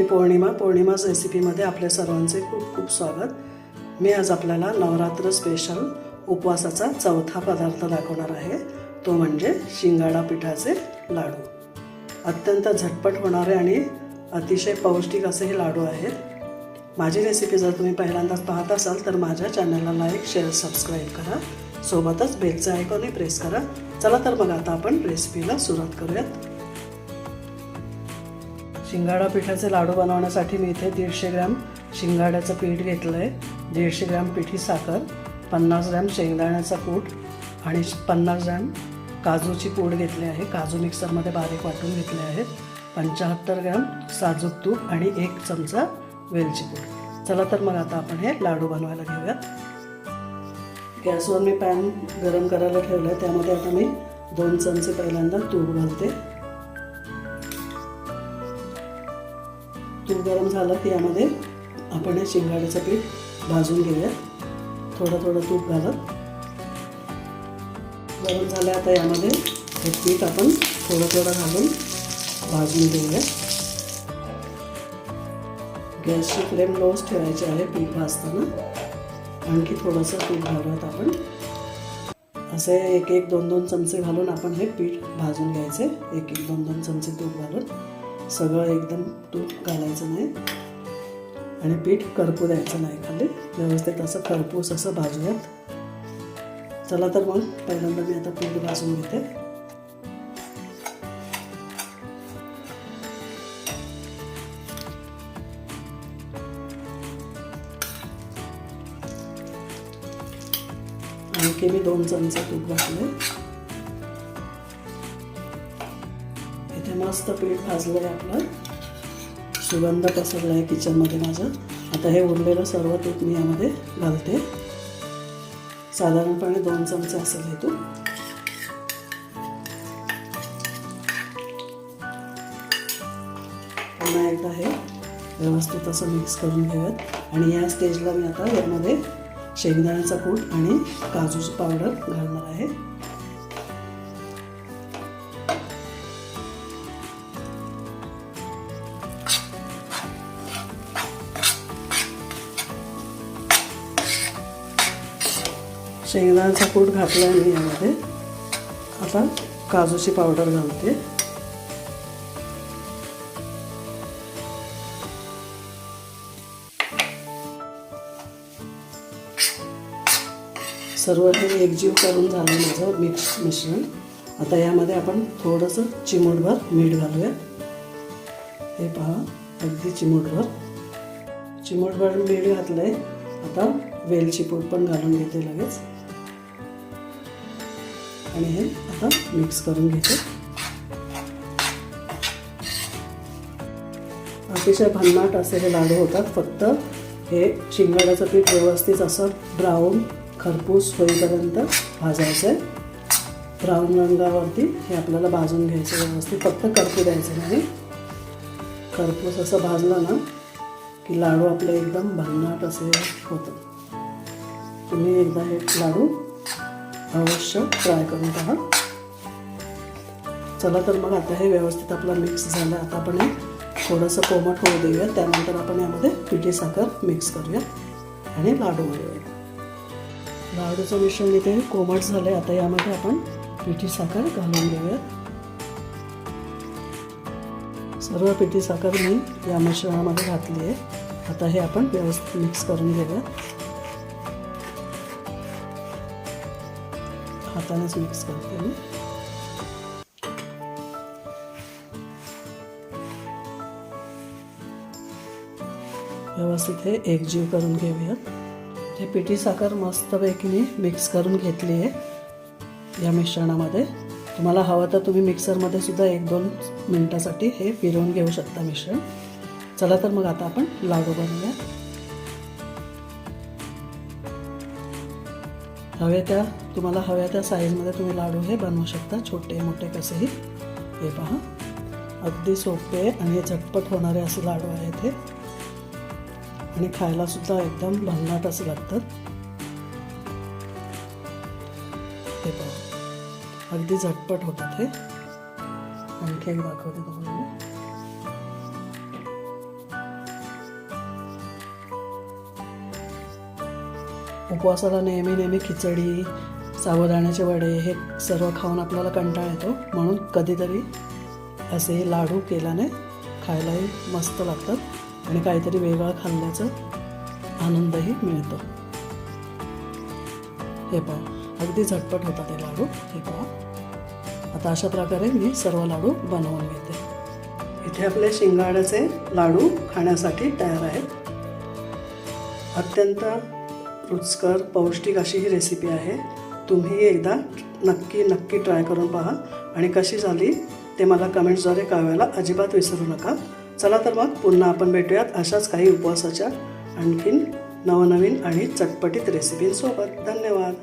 मी पौर्णिमा पौर्णिमाच रेसिपीमध्ये आपल्या सर्वांचे खूप खूप स्वागत. मी आज आपल्याला नवरात्र स्पेशल उपवासाचा चौथा पदार्थ दाखवणार आहे. तो म्हणजे शिंगाडा पिठाचे लाडू. अत्यंत झटपट होणारे आणि अतिशय पौष्टिक असे हे लाडू आहेत. माझी रेसिपी जर तुम्ही पहिल्यांदाच पाहत असाल तर माझ्या चॅनलला लाईक शेअर सबस्क्राईब करा. सोबतच बेलचं आयकॉनही प्रेस करा. चला तर मग आता आपण रेसिपीला सुरुवात करूयात. शिंगाडा पिठाचे लाडू बनवण्यासाठी मी इथे दीडशे ग्रॅम शिंगाड्याचं पीठ घेतलं आहे दीडशे ग्रॅम पिठी साखर पन्नास ग्रॅम शेंगदाण्याचा कूट आणि पन्नास ग्रॅम काजूची पूड घेतली आहे. काजू मिक्सरमध्ये बारीक वाटून घेतले आहेत. पंच्याहत्तर ग्रॅम साजूक तूप आणि एक चमचा वेलची पूड. चला तर मग आता आपण हे लाडू बनवायला घेऊयात गॅसवर मी पॅन गरम करायला ठेवलं आहे त्यामध्ये आता मी दोन चमचे पहिल्यांदा तूप घालते. तूप गरम झालं की यामध्ये आपण हे शिंगाड्याचं पीठ भाजून घेऊया. थोडं थोडं तूप घालत. गरम झालं आता यामध्ये हे पीठ आपण थोडं थोडं घालून भाजून घेऊया. गॅसची फ्लेम लोच ठेवायची आहे पीठ भाजताना. आणखी थोडंसं तूप घालूयात आपण. असे एक एक दोन दोन चमचे घालून आपण हे पीठ भाजून घ्यायचे. एक एक दोन दोन चमचे तूप घालून. सगळं एकदम तूप घालायचं नाही. आणि पीठ करपू द्यायचं नाही खाली. व्यवस्थित असं करपूस असं भाजूयात. चला तर मग पहिल्यांदा मी आता पीठ भाजून घेते. आणखी मी दोन चमचा तूप घातले मस्त पीठ भाजलं आहे आपलं. सुगंध पसरला आहे किचनमध्ये माझं. आता हे उरलेलं सर्व तूप मी यामध्ये घालते. साधारणपणे दोन चमचे असेल हे तूप पुन्हा एकदा हे व्यवस्थित असं मिक्स करून घेऊयात. आणि या स्टेजला मी आता यामध्ये शेंगदाण्याचा कूट आणि काजूची पावडर घालणार आहे. शेंगदाण्याचा कूट घातला आहे मी यामध्ये. आता काजूची पावडर घालते. सर्व हे एकजीव करून झालं माझं मिक्स मिश्रण. आता यामध्ये आपण थोडंसं चिमूटभर मीठ घालूया. हे पहा अगदी चिमूटभर. चिमूटभर मीठ घातलं आहे आता वेलची पूड पण घालून घेते लगेच. आणि हे आता मिक्स करून घेते. अतिशय भन्नाट असे हे लाडू होतात. फक्त हे शिंगाड्याचं पीठ व्यवस्थित असं ब्राऊन खरपूस होईपर्यंत भाजायचं आहे ब्राऊन रंगावरती हे आपल्याला भाजून घ्यायचं व्यवस्थित. फक्त करपू द्यायचं नाही. खरपूस असं भाजलं ना की लाडू आपले एकदम भन्नाट असे होतात. तुम्ही एकदा हे लाडू अवश्य ट्राय करून पहा. चला तर मग आता हे व्यवस्थित आपला मिक्स झालं. आता आपण हे थोडंसं कोमट होऊ देऊया. त्यानंतर आपण यामध्ये पिठी साखर मिक्स करूया आणि लाडू बनवूया. लाडूचं मिश्रण इथे कोमट झालं आता यामध्ये आपण पिठी साखर घालून देऊया सर्व पिठी साखर मी या मिश्रणामध्ये घातली आहे. आता हे आपण व्यवस्थित मिक्स करून घेऊया. हातानेच मिक्स करते मी व्यवस्थित हे एकजीव करून घेऊयात हे पिठी साखर मस्तपैकी मी मिक्स करून घेतली आहे या मिश्रणामध्ये तुम्हाला हवं तर तुम्ही मिक्सरमध्ये सुद्धा एक दोन मिनटासाठी हे फिरवून घेऊ शकता मिश्रण चला तर मग आता आपण लाडू बनवूया हव्या त्या तुम्हाला हव्या त्या साईजमध्ये तुम्ही लाडू हे बनवू शकता छोटे मोठे कसेही. हे पहा. अगदी सोपे आणि हे झटपट होणारे असे लाडू आहेत हे. आणि खायलासुद्धा एकदम भन्नाट असे लागतात. हे पहा. अगदी झटपट होतात हे. आणखी एक दाखवते तुम्हाला उपवासाला नेहमी नेहमी खिचडी साबुदाण्याचे वडे हे सर्व खाऊन आपल्याला कंटाळा येतो. म्हणून कधीतरी असे लाडू केल्याने खायलाही मस्त लागतात आणि काहीतरी वेगळं खाल्ल्याचा आनंदही मिळतो. हे पहा अगदी झटपट होतात हे लाडू. हे पहा. आता अशा प्रकारे मी सर्व लाडू बनवून घेते. इथे आपले शिंगाड्याचे लाडू खाण्यासाठी तयार आहेत. अत्यंत रुचकर पौष्टिक अशी ही रेसिपी आहे. तुम्ही एकदा नक्की नक्की ट्राय करून पहा. आणि कशी झाली ते मला कमेंट्सद्वारे कळवायला अजिबात विसरू नका. चला तर मग पुन्हा आपण भेटूयात अशाच काही उपवासाच्या आणखीन नवनवीन आणि चटपटीत रेसिपींसोबत धन्यवाद.